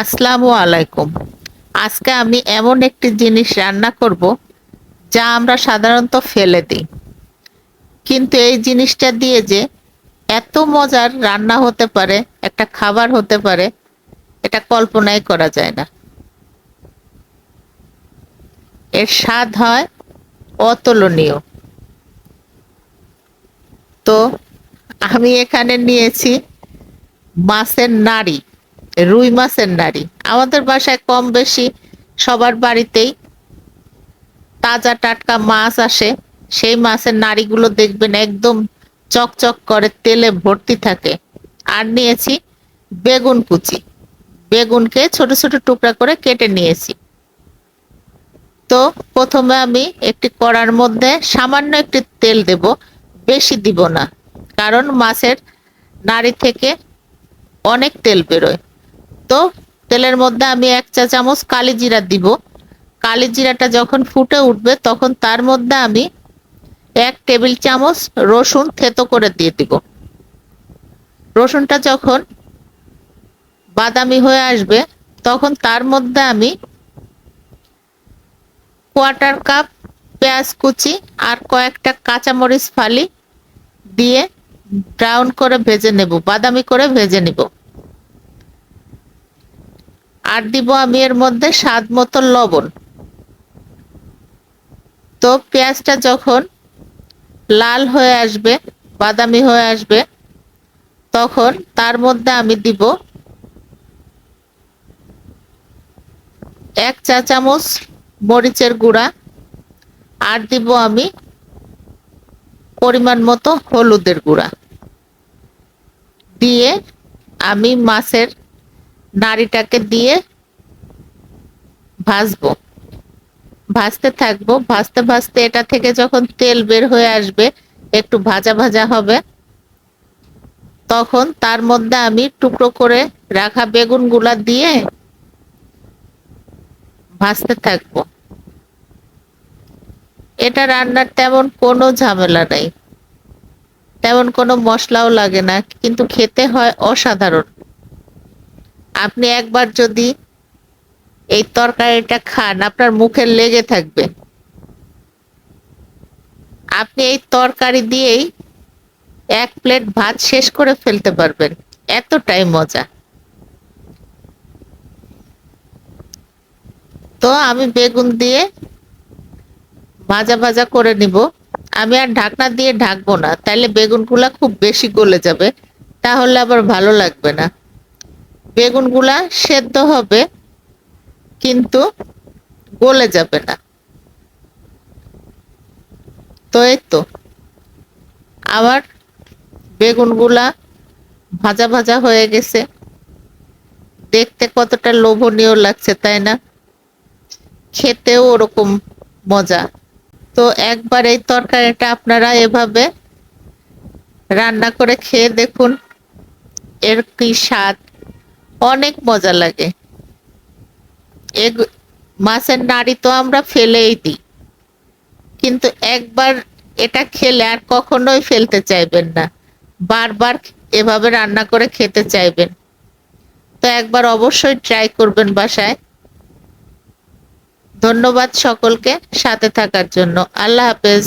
আসসালামু আলাইকুম। আজকে আমি এমন একটি জিনিস রান্না করব, যা আমরা সাধারণত ফেলে দিই। কিন্তু এই জিনিসটা দিয়ে যে এত মজার রান্না হতে পারে, একটা খাবার হতে পারে, এটা কল্পনাই করা যায় না। এর স্বাদ হয় অতুলনীয়। তো আমি এখানে নিয়েছি মাছের নাড়ি। রুই মাছের নাড়ি। আমাদের বাসায় কম বেশি সবার বাড়িতেই তাজা টাটকা মাছ আসে। সেই মাছের নাড়িগুলো দেখবেন একদম চকচক করে, তেলে ভর্তি থাকে। আর নিয়েছি বেগুন কুচি। বেগুনকে ছোট ছোট টুকরা করে কেটে নিয়েছি। তো প্রথমে আমি একটি কড়ার মধ্যে সামান্য একটি তেল দেব, বেশি দিব না। কারণ মাছের নাড়ি থেকে অনেক তেল বেরোয়। তো তেলের মধ্যে আমি এক চা চামচ কালি জিরা দিব। কালি জিরাটা যখন ফুটে উঠবে তখন তার মধ্যে আমি এক টেবিল চামচ রসুন থেতো করে দিয়ে দিব। রসুনটা যখন বাদামি হয়ে আসবে তখন তার মধ্যে আমি কোয়ার্টার কাপ পেঁয়াজ কুচি আর কয়েকটা কাঁচামরিচ ফালি দিয়ে ব্রাউন করে ভেজে নেব, বাদামি করে ভেজে নিব। আর দিব আমি এর মধ্যে স্বাদ মতো লবণ। তো পেঁয়াজটা যখন লাল হয়ে আসবে, বাদামি হয়ে আসবে, তখন তার মধ্যে আমি দিব এক চা চামচ মরিচের গুঁড়া, আর দিব আমি পরিমাণ মতো হলুদের গুঁড়া। দিয়ে আমি মাছের নাড়িটাকে দিয়ে ভাজবো ভাজতে থাকব। ভাজতে ভাজতে এটা থেকে যখন তেল বের হয়ে আসবে, একটু ভাজা ভাজা হবে, তখন তার মধ্যে আমি টুকরো করে রাখা বেগুনগুলা দিয়ে ভাজতে থাকব। এটা রান্নার তেমন কোনো ঝামেলা নাই। তেমন কোনো মশলাও লাগে না। কিন্তু খেতে হয় অসাধারণ। আপনি একবার যদি এই তরকারিটা খান, আপনার মুখে লেগে থাকবে। আপনি এই তরকারি দিয়েই এক প্লেট ভাত শেষ করে ফেলতে পারবেন। এতটাই মজা। তো আমি বেগুন দিয়ে ভাজা ভাজা করে নিব। আমি আর ঢাকনা দিয়ে ঢাকবো না, তাইলে বেগুনগুলা খুব বেশি গলে যাবে, তাহলে আবার ভালো লাগবে না। বেগুনগুলা সেদ্ধ হবে, কিন্তু গলে যাবে না। তো এই তো আমার বেগুনগুলা ভাজা ভাজা হয়ে গেছে। দেখতে কতটা লোভনীয় লাগছে, তাই না? খেতেও ওরকম মজা। তো একবার এই তরকারিটা আপনারা এভাবে রান্না করে খেয়ে দেখুন, এর কি স্বাদ। অনেক মজা লাগে। মাছের নাড়ি তো আমরা ফেলেই দিই। কিন্তু একবার এটা খেলে আর কখনোই ফেলতে চাইবেন না। বারবার এভাবে রান্না করে খেতে চাইবেন। তো একবার অবশ্যই ট্রাই করবেন বাসায়। ধন্যবাদ সকলকে সাথে থাকার জন্য। আল্লাহ হাফেজ।